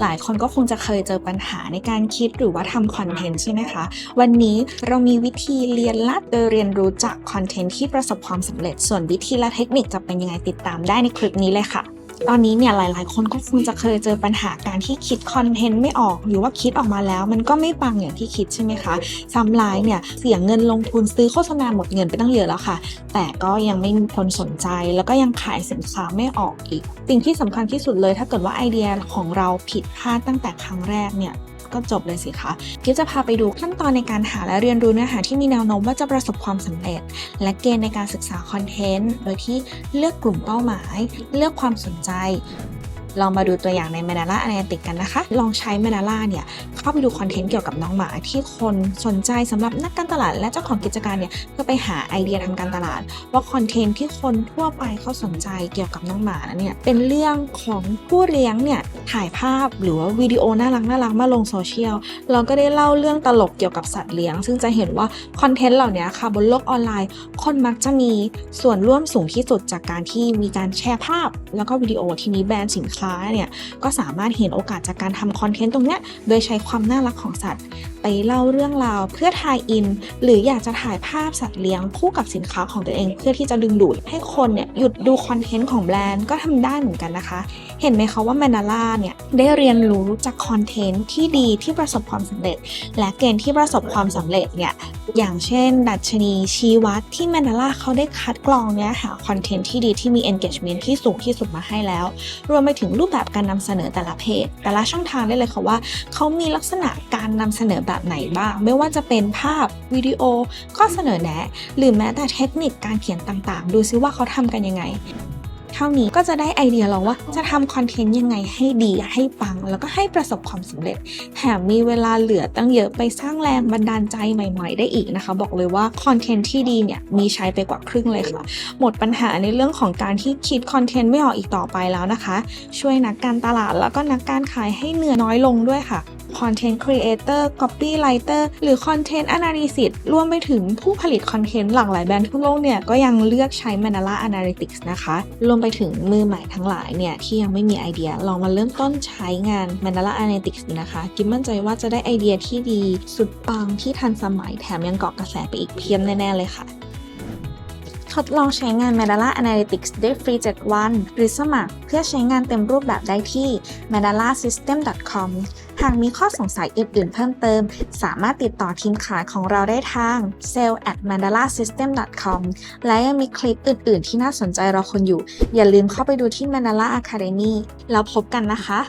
หลายคนก็คงจะเคยเจอปัญหาในการคิดหรือว่าทำคอนเทนต์ใช่ไหมคะ วันนี้เรามีวิธีเรียนละโดยเรียนรู้จากคอนเทนต์ที่ประสบความสำเร็จ ส่วนวิธีและเทคนิคจะเป็นยังไงติดตามได้ในคลิปนี้เลยค่ะ ตอนนี้เนี่ยหลาย ๆ คนก็คงจะเคยเจอปัญหาการที่คิดคอนเทนต์ไม่ออก หรือว่าคิดออกมาแล้ว มันก็ไม่ปังอย่างที่คิดใช่ไหมคะซ้ำร้ายเนี่ยเสียเงินลงทุนซื้อโฆษณาหมดเงินไปตั้งเยอะแล้วค่ะ แต่ก็ยังไม่มีคนสนใจ แล้วก็ยังขายสินค้าไม่ออกอีก สิ่งที่สำคัญที่สุดเลย ถ้าเกิดว่าไอเดียของเราผิดพลาดตั้งแต่ครั้งแรกเนี่ย ก็จบเลยสิคะกิ๊ฟจะพาไปดูขั้นตอนในการหาและเรียนรู้เนื้อหาที่มีแนวโน้มว่าจะประสบความสำเร็จ และเกณฑ์ในการศึกษาคอนเทนต์ โดยที่เลือกกลุ่มเป้าหมาย เลือกความสนใจ ลองมาดูตัวอย่างใน m a n a l a Analytics กันนะคะ ลองใช้ m a n a l a เนี่ยเข้าไปดูคอนเทนต์เกี่ยวกับน้องหมาที่คนสนใจสำหรับนักการตลาด และเจ้าของกิจการเนี่ยเพื่อไปหาไอเดียทางการตลาด ว่าคอนเทนต์ที่คนทั่วไปเขาสนใจเกี่ยวกับน้องหมาเนี่ยเป็นเรื่องของผู้เลี้ยงเนี่ยถ่ายภาพหรือว่าวิดีโอน่ารักน่ารักมาลงโซเชียลเราก็ได้เล่าเรื่องตลกเกี่ยวกับสัตว์เลี้ยง ซึ่งจะเห็นว่าคอนเทนต์เหล่านี้ค่ะบนโลกออนไลน์ คนมักจะมีส่วนร่วมสูงที่สุดจากการที่มีการแชร์ภาพ แล้วก็วิดีโอทีนี้แบรนด์สินค้าเนี่ยก็สามารถเห็นโอกาสจากการทำคอนเทนต์ตรงเนี้ยโดยใช้ความน่ารักของสัตว์ ไปเล่าเรื่องราวเพื่อทายอิน หรืออยากจะถ่ายภาพสัตว์เลี้ยงคู่กับสินค้าของตัวเอง เพื่อที่จะดึงดูดให้คนเนี่ยหยุดดูคอนเทนต์ของแบรนด์ก็ทำได้เหมือนกันนะคะ เห็นไหมคะว่าแมนาล่าเนี่ยได้เรียนรู้จากคอนเทนต์ที่ดีที่ประสบความสำเร็จ และเกณฑ์ที่ประสบความสำเร็จเนี่ยอย่างเช่น ดัชนีชี้วัดที่แมนาล่าเขาได้คัดกรองเนื้อหาคอนเทนต์ที่ดีที่มี engagement ที่สูงที่สุดมาให้แล้ว รวมไปถึงรูปแบบการนำเสนอแต่ละเพจ แต่ละช่องทางได้เลยค่ะว่า เขามีลักษณะการนำเสนอแบบไหนบ้าง ไม่ว่าจะเป็นภาพวิดีโอข้อเสนอแนะ หรือแม้แต่เทคนิคการเขียนต่างๆ ดูซิว่าเขาทำกันยังไง เท่านี้ก็จะได้ไอเดียแล้วว่าจะทำคอนเทนต์ยังไงให้ดีให้ปัง แล้วก็ให้ประสบความสำเร็จ แถมมีเวลาเหลือตั้งเยอะไปสร้างแรงบันดาลใจใหม่ ๆ ได้อีกนะคะ บอกเลยว่าคอนเทนต์ที่ดีเนี่ยมีใช้ไปกว่าครึ่งเลยค่ะ หมดปัญหาในเรื่องของการที่คิดคอนเทนต์ไม่ออกอีกต่อไปแล้วนะคะ ช่วยนักการตลาดแล้วก็นักการขายให้เหนื่อยน้อยลงด้วยค่ะ Content Creator Copywriter หรือ Content Analysis รวมไปถึงผู้ผลิตคอนเทนต์หลากหลายแบรนด์ทั่วโลกเนี่ยก็ยังเลือกใช้ Manala Analytics นะคะ รวมไปถึงมือใหม่ทั้งหลายเนี่ยที่ยังไม่มีไอเดีย ลองมาเริ่มต้นใช้งาน Manala Analytics ดูนะคะ กิมมั่นใจว่าจะได้ไอเดียที่ดีสุดปังที่ทันสมัยแถมยังเกาะกระแสไปอีกเพียบแน่ ๆ เลยค่ะทดลองใช้งาน Mandala Analytics ได้ฟรี 7 วัน หรือสมัครเพื่อใช้งานเต็มรูปแบบได้ที่ mandalasystem.com หากมีข้อสงสัยอื่นๆเพิ่มเติม สามารถติดต่อทีมขายของเราได้ทาง sale at mandalasystem.com และยังมีคลิปอื่นๆ ที่น่าสนใจรอคนอยู่ อย่าลืมเข้าไปดูที่ Mandala Academy แล้วพบกันนะคะ